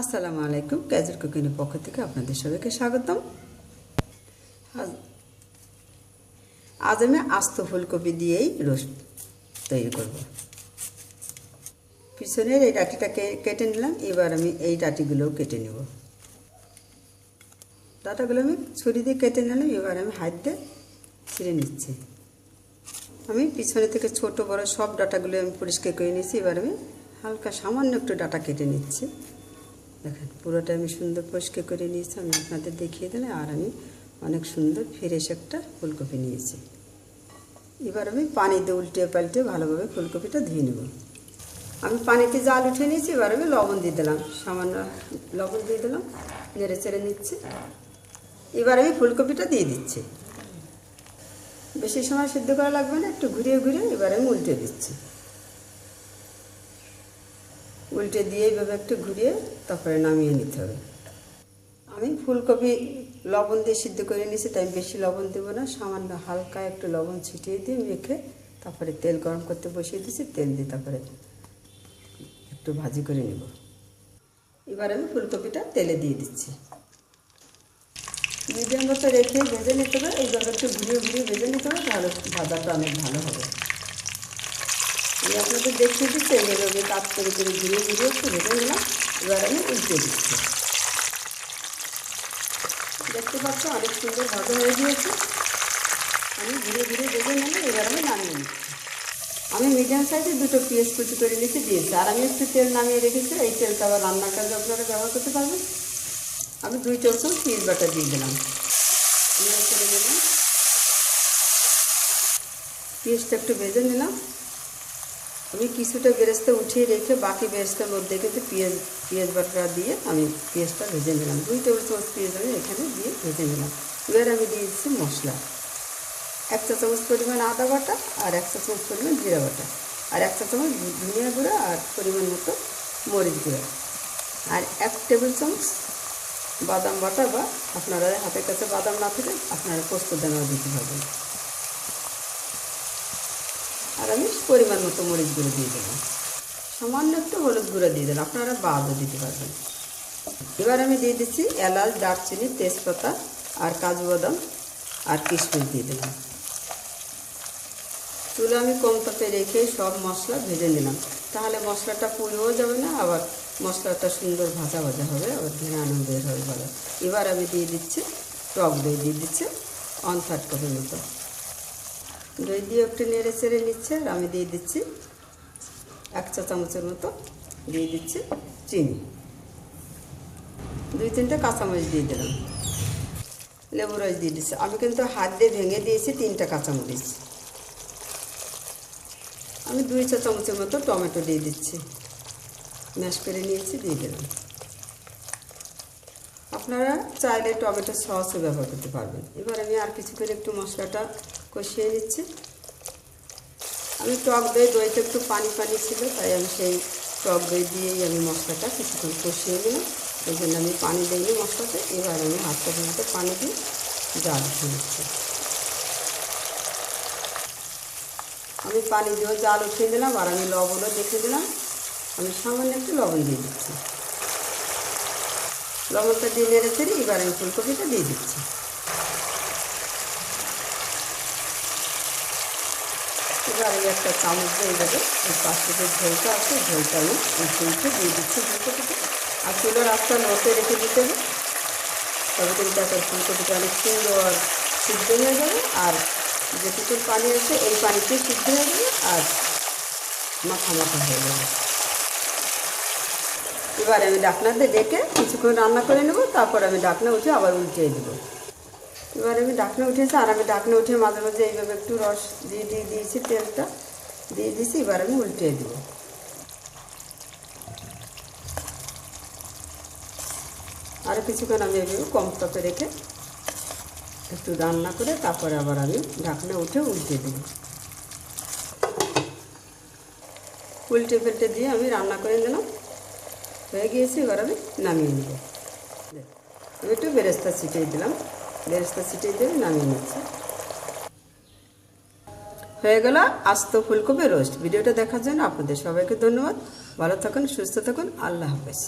আসসালামু আলাইকুম ক্যাজের কুকিংয়ের পক্ষ থেকে আপনাদের সবাইকে স্বাগতম। আজ আমি আস্ত ফুলকপি দিয়েই রোস্ট তৈরি করব। পিছনের এই ডাটিটাকে কেটে নিলাম, এবার আমি এই ডাটিগুলোও কেটে নেব। ডাটাগুলো আমি ছুরি দিয়ে কেটে নিলাম, এবার আমি হাত দিয়ে ছিঁড়ে নিচ্ছি। আমি পিছনে থেকে ছোট বড় সব ডাটাগুলো আমি পরিষ্কার করে নিয়েছি, এবার আমি হালকা সামান্য একটু ডাটা কেটে নিচ্ছি। দেখেন, পুরোটা আমি সুন্দর পরিষ্কার করে নিয়েছি, আমি আপনাদের দেখিয়ে দিলাম, আর আমি অনেক সুন্দর ফ্রেশ একটা ফুলকপি নিয়েছি। এবার আমি পানিতে উল্টে পাল্টে ভালোভাবে ফুলকপিটা ধুয়ে নেব। আমি পানিতে জাল উঠে নিয়েছি, এবার আমি লবণ দিয়ে দিলাম, সামান্য লবণ দিয়ে দিলাম, নেড়ে চেড়ে নিচ্ছি। এবার আমি ফুলকপিটা দিয়ে দিচ্ছি। বেশি সময় সিদ্ধ করা লাগবে না, একটু ঘুরিয়ে ঘুরিয়ে এবার আমি উল্টে দিচ্ছি। উল্টে দিয়ে এইভাবে একটু ঘুরিয়ে তারপরে নামিয়ে নিতে হবে। আমি ফুলকপি লবণ দিয়ে সিদ্ধ করে নিয়েছি, তাই বেশি লবণ দেবো না। সামান্য হালকা একটু লবণ ছিটিয়ে দিয়ে মেখে তারপরে তেল গরম করতে বসিয়ে দিয়েছি, তেল দিয়ে তারপরে একটু ভাজি করে নেব। এবার আমি ফুলকপিটা তেলে দিয়ে দিচ্ছি। মিডিয়াম মতো রেখে ভেজে নিতে হবে, এইভাবে একটু ঘুরিয়ে ঘুরিয়ে ভেজে নিতে হবে, তাহলে ভাজাটা অনেক ভালো হবে। আমি আপনাদের দেখিয়ে দিচ্ছি এইভাবে কাজ করে করে ঘুরিয়ে ঘুরিয়ে একটু ভেজে নিলাম এবার আমি উল্টে দিচ্ছি। দেখতে পাচ্ছ অনেক সুন্দর ভাজা হয়ে গিয়েছে। আমি ঘুরে ঘুরে ভেজে নিলাম, এবার আমি নামিয়ে নিচ্ছি। আমি মিডিয়াম সাইজে দুটো পেঁয়াজ কুচি করে নিচে দিয়েছি। আর আমি একটু তেল নামিয়ে রেখেছি। এই তেলটা আবার রান্নার কাজে আপনারা ব্যবহার করতে পারবেন। আমি দুই চামচ পেঁয়াজ বাটা দিয়ে দিলাম। পেঁয়াজটা একটু ভেজে নিলাম। আমি কিছুটা বেরেস্তা উঠিয়ে রেখে বাকি বেরেস্তার মধ্যে কিন্তু পেঁয়াজ পেঁয়াজ বাটা দিয়ে আমি পেঁয়াজটা ভেজে নিলাম। দুই টেবিল চামচ পেঁয়াজ আমি এখানে দিয়ে ভেজে নিলাম। এবার আমি দিয়ে দিচ্ছি মশলা। এক চা চামচ পরিমাণ আদা বাটা আর এক চা চামচ পরিমাণ জিরা বাটা। আর এক চা চামচ ধনিয়া গুঁড়া আর পরিমাণ মতো মরিচ গুঁড়া। আর এক টেবিল চামচ বাদাম বাটা বা আপনারা হাতের কাছে বাদাম না থাকে আপনারা পোস্ত দানাও দিতে পারবেন। আর আমি পরিমাণ মতো মরিচ গুঁড়ো দিয়ে দিলাম সামান্য একটু হলুদ গুঁড়ো দিয়ে দিলাম আপনারা বাদও দিতে পারবেন। এবার আমি দিয়ে দিচ্ছি এলাচ, দারচিনি, তেজপাতা আর কাজু বাদাম আর কিশমিশ দিয়ে দিলাম চুলো আমি কম তাপে রেখে সব মশলা ভেজে নিলাম। তাহলে মশলাটা পুড়েও যাবে না, আবার মশলাটা সুন্দর ভাজা ভাজা হবে, আবার ধীরে আনন্দের হবে ভালো এবার আমি দিয়ে দিচ্ছি টক দই, দিয়ে দিচ্ছি অন থার্ড কপের মতো। দই দিয়ে একটু নেড়ে চেড়ে নিচ্ছে আর আমি দিয়ে দিচ্ছি এক চা চামচের মতো দিয়ে দিচ্ছি চিনি। দুই তিনটা কাঁচামরিচ দিয়ে দিলাম। লেবু রস দিয়ে দিচ্ছি। আমি কিন্তু হাত দিয়ে ভেঙে দিয়েছি তিনটা কাঁচামরিচ। আমি দুই চা চামচের মতো টমেটো দিয়ে দিচ্ছি। ম্যাশ করে নিয়েছি, দিয়ে দিলাম। আপনারা চাইলে টমেটো সসও ব্যবহার করতে পারবেন। এবার আমি আর কিছু করে একটু মশলাটা কষিয়ে নিচ্ছি আমি টক দই, দইতে একটু পানি পানি ছিল, তাই আমি সেই টক দই দিয়েই আমি মশলাটা কিছুক্ষণ কষিয়ে নিলাম। এই জন্য আমি পানি দিইনি মশলাতে। এবার আমি হাতটা পর্যন্ত পানি দিয়ে জাল নিচ্ছি আমি পানি দিয়েও জাল উঠিয়ে দিলাম, আর আমি লবণও দেখে দিলাম। আমি সামান্য একটু লবণ দিয়ে দিচ্ছি। লবণটা দিয়ে নেড়ে চেড়ে এবার আমি ফুলকপিটা দিয়ে দিচ্ছি। আমি একটা চামচ দিয়ে এইভাবে এই পাঁচটাতে ঝোলটা আছে, ঝোলটা আমি উঠে উঠে দিয়ে দিচ্ছি ফুলকপিতে। আর চুলোর আস্তা নতে রেখে দিতে হবে। তবে কিন্তু একটা ফুলকপিটা অনেক সুন্দর সিদ্ধ হয়ে যাবে। আর যেটুকু পানি আছে, এই পানিতে সিদ্ধ হয়ে যাবে আর মাথা মাথা হয়ে যাবে। এবার আমি ডাকনাতে ডেকে কিছুক্ষণ রান্না করে নেব। তারপর আমি ডাকনা উঠে আবার উল্টিয়ে দেবো। এবার আমি ডাকনা উঠেছি, আর আমি ডাকনা উঠে মাঝে মাঝে এইভাবে একটু রস দিয়ে দিয়ে দিয়েছি, তেলটা দিয়ে দিয়েছি, এবার আমি উল্টিয়ে দেবো। আর কিছুক্ষণ আমি এইভাবে কম তাপে রেখে একটু রান্না করে তারপরে আবার আমি ঢাকনা উঠে উল্টে দেবো। উল্টে ফেলটে দিয়ে আমি রান্না করে নিলাম। হয়ে গিয়েছে, এবার আমি নামিয়ে নেব। একটু বেরেস্তা ছিটিয়ে দিলাম। বেরেস্তা ছিটিয়ে দিয়ে নামিয়ে নিচ্ছি। হয়ে গেল আস্ত ফুলকপি রোস্ট। ভিডিওটা দেখার জন্য আপনাদের সবাইকে ধন্যবাদ। ভালো থাকুন, সুস্থ থাকুন। আল্লাহ হাফেজ।